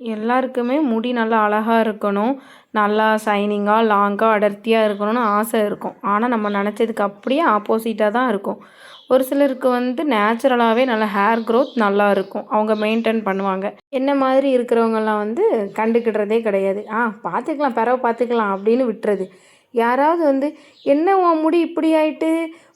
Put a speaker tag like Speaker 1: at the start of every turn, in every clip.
Speaker 1: எல்லாருக்குமே முடி நல்லா அழகாக இருக்கணும். நல்லா ஷைனிங்காக லாங்காக அடர்த்தியாக இருக்கணும்னு ஆசை இருக்கும். ஆனால் நம்ம நினச்சதுக்கு அப்படியே ஆப்போசிட்டாக தான் இருக்கும். ஒரு சிலருக்கு வந்து நேச்சுரலாகவே நல்லா ஹேர் க்ரோத் நல்லா இருக்கும். அவங்க மெயின்டைன் பண்ணுவாங்க. என்ன மாதிரி இருக்கிறவங்கெல்லாம் வந்து கண்டுக்கிடுறதே கிடையாது. ஆ பார்த்துக்கலாம் பிறவை பார்த்துக்கலாம் அப்படின்னு விட்டுறது. யாராவது வந்து என்ன உன் முடி இப்படி ஆயிட்டு?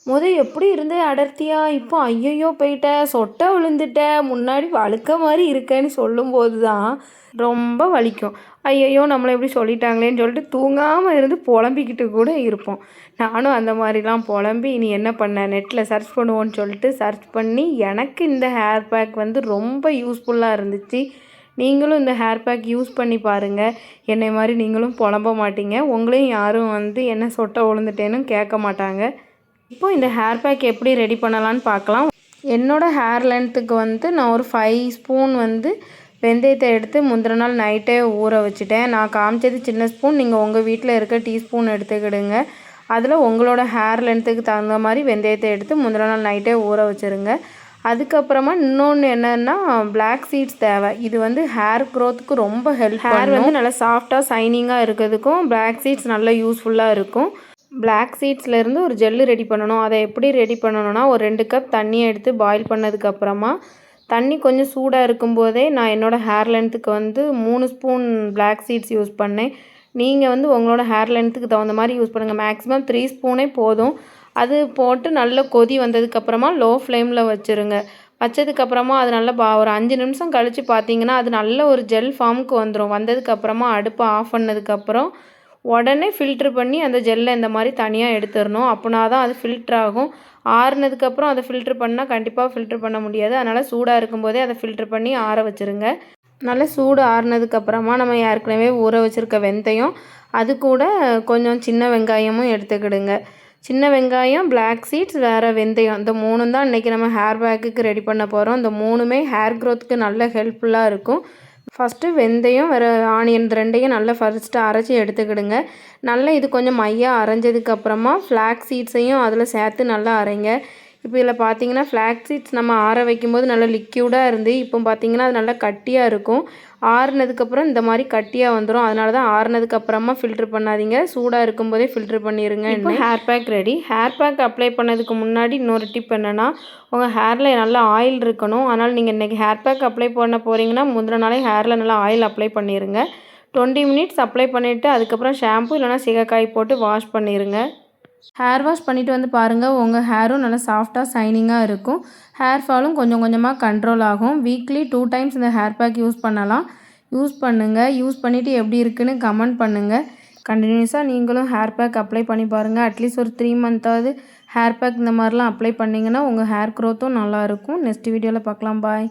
Speaker 1: முத எப்படி இருந்தே அடர்த்தியா? இப்போ ஐயையோ போயிட்ட. சொட்டை விழுந்துட்ட. முன்னாடி வழுக்க மாதிரி இருக்கேன்னு சொல்லும்போது தான் ரொம்ப வலிக்கும். ஐயையோ நம்மளை எப்படி சொல்லிட்டாங்களேன்னு சொல்லிட்டு தூங்காமல் இருந்து புலம்பிக்கிட்டு கூட இருப்போம். நானும் அந்த மாதிரிலாம் புலம்பி நீ என்ன பண்ண? நெட்டில் சர்ச் பண்ணுவோன்னு சொல்லிட்டு சர்ச் பண்ணி எனக்கு இந்த ஹேர் பேக் வந்து ரொம்ப யூஸ்ஃபுல்லாக இருந்துச்சு. நீங்களும் இந்த ஹேர் பேக் யூஸ் பண்ணி பாருங்கள் என்னை மாதிரி நீங்களும் புலம்ப மாட்டீங்க. உங்களையும் யாரும் வந்து என்ன சொட்டை விழுந்துட்டேன்னு கேட்க மாட்டாங்க. இப்போது இந்த ஹேர் பேக் எப்படி ரெடி பண்ணலான்னு பார்க்கலாம். என்னோடய ஹேர் லென்த்துக்கு வந்து நான் ஒரு ஃபைவ் ஸ்பூன் வந்து வெந்தயத்தை எடுத்து முந்தின நாள் நைட்டே ஊற வச்சுட்டேன். நான் காமிச்சது சின்ன ஸ்பூன் நீங்கள் உங்கள் வீட்டில் இருக்க டீஸ்பூன் எடுத்துக்கிடுங்க. அதில் உங்களோட ஹேர் லென்த்துக்கு தகுந்த மாதிரி வெந்தயத்தை எடுத்து முந்தின நாள் நைட்டே ஊற வச்சுருங்க. அதுக்கப்புறமா இன்னொன்று என்னென்னா பிளாக் சீட்ஸ் தேவை. இது வந்து ஹேர் க்ரோத்துக்கு ரொம்ப ஹெல்ப் ஹேர் வந்து நல்லா சாஃப்டாக ஷைனிங்காக இருக்கிறதுக்கும் பிளாக் சீட்ஸ் நல்லா யூஸ்ஃபுல்லாக இருக்கும். பிளாக் சீட்ஸ்லேருந்து ஒரு ஜெல்லு ரெடி பண்ணணும். அதை எப்படி ரெடி பண்ணணும்னா ஒரு ரெண்டு கப் தண்ணியை எடுத்து பாயில் பண்ணதுக்கப்புறமா தண்ணி கொஞ்சம் சூடாக இருக்கும்போதே நான் என்னோடய ஹேர் லென்த்துக்கு வந்து மூணு ஸ்பூன் பிளாக் சீட்ஸ் யூஸ் பண்ணேன். நீங்கள் வந்து உங்களோட ஹேர் லென்த்துக்கு தகுந்த மாதிரி யூஸ் பண்ணுங்கள் மேக்ஸிமம் த்ரீ ஸ்பூனே போதும். அது போட்டு நல்ல கொதி வந்ததுக்கப்புறமா லோ ஃப்ளேமில் வச்சுருங்க வச்சதுக்கப்புறமா அது நல்லா பா ஒரு அஞ்சு நிமிஷம் கழித்து பார்த்தீங்கன்னா அது நல்ல ஒரு ஜெல் ஃபார்முக்கு வந்துடும் வந்ததுக்கப்புறமா அடுப்பை ஆஃப் பண்ணதுக்கப்புறம் உடனே ஃபில்ட்ரு பண்ணி அந்த ஜெல்லை இந்த மாதிரி தனியாக எடுத்துடணும். அப்படின்னா தான் அது ஃபில்ட்ரு ஆகும். ஆறுனதுக்கப்புறம் அதை ஃபில்ட்ரு பண்ணால் கண்டிப்பாக ஃபில்ட்ரு பண்ண முடியாது. அதனால் சூடாக இருக்கும்போதே அதை ஃபில்ட்ரு பண்ணி ஆற வச்சுருங்க. நல்லா சூடு ஆறுனதுக்கப்புறமா நம்ம ஏற்கனவே ஊற வச்சுருக்க வெந்தயம் அது கூட கொஞ்சம் சின்ன வெங்காயமும் எடுத்துக்கிடுங்க. சின்ன வெங்காயம் பிளாக் சீட்ஸ் வேறு வெந்தயம். இந்த மூணும் தான் இன்றைக்கி நம்ம ஹேர் பேக்குக்கு ரெடி பண்ண போகிறோம் இந்த மூணுமே ஹேர் க்ரோத்துக்கு நல்ல ஹெல்ப்ஃபுல்லாக இருக்கும். ஃபஸ்ட்டு வெந்தயம் வேறு ஆனியன் ரெண்டையும் நல்லா ஃபஸ்ட்டு அரைச்சி எடுத்துக்கிடுங்க. நல்லா இது கொஞ்சம் மையாக அரைஞ்சதுக்கப்புறமா ஃப்ளாக் சீட்ஸையும் அதில் சேர்த்து நல்லா அரைங்க. இப்போ இதில் பார்த்தீங்கன்னா ஃப்ளாக் சீட்ஸ் நம்ம ஆற வைக்கும்போது நல்லா லிக்யூடாக இருந்து இப்போ பார்த்தீங்கன்னா அது நல்லா கட்டியாக இருக்கும். ஆறுனதுக்கப்புறம் இந்த மாதிரி கட்டியாக வந்துடும் அதனால தான் ஆறுனதுக்கப்புறமா ஃபில்ட்ரு பண்ணாதீங்க. சூடாக இருக்கும்போதே ஃபில்ட்ரு பண்ணிடுங்க இப்போ hair pack ready hair pack apply பண்ணதுக்கு முன்னாடி இன்னொரு டிப் என்னென்னா உங்கள் ஹேரில் நல்லா ஆயில் இருக்கணும். அதனால் நீங்கள் இன்றைக்கி ஹேர் பேக் அப்ளை பண்ண போகிறீங்கன்னா முந்தின நாளே ஹேரில் நல்லா ஆயில் அப்ளை பண்ணிடுங்க டுவெண்ட்டி மினிட்ஸ் அப்ளை பண்ணிவிட்டு அதுக்கப்புறம் ஷாம்பு இல்லைனா சிகக்காய் போட்டு வாஷ் பண்ணிடுங்க ஹேர் வாஷ் பண்ணிவிட்டு வந்து பாருங்கள் உங்கள் ஹேரும் நல்லா சாஃப்டாக ஷைனிங்காக இருக்கும். ஹேர் ஃபாலும் கொஞ்சம் கொஞ்சமாக கண்ட்ரோல் ஆகும். வீக்லி டூ டைம்ஸ் இந்த ஹேர் பேக் யூஸ் பண்ணலாம். யூஸ் பண்ணுங்கள் யூஸ் பண்ணிவிட்டு எப்படி இருக்குன்னு கமெண்ட் பண்ணுங்கள் கண்டினியூஸாக நீங்களும் ஹேர் பேக் அப்ளை பண்ணி பாருங்கள் அட்லீஸ்ட் ஒரு த்ரீ மந்த்தாவது ஹேர் பேக் இந்த மாதிரிலாம் அப்ளை பண்ணிங்கன்னா உங்கள் ஹேர் க்ரோத்தும் நல்லாயிருக்கும் நெக்ஸ்ட் வீடியோவில் பார்க்கலாம். பாய்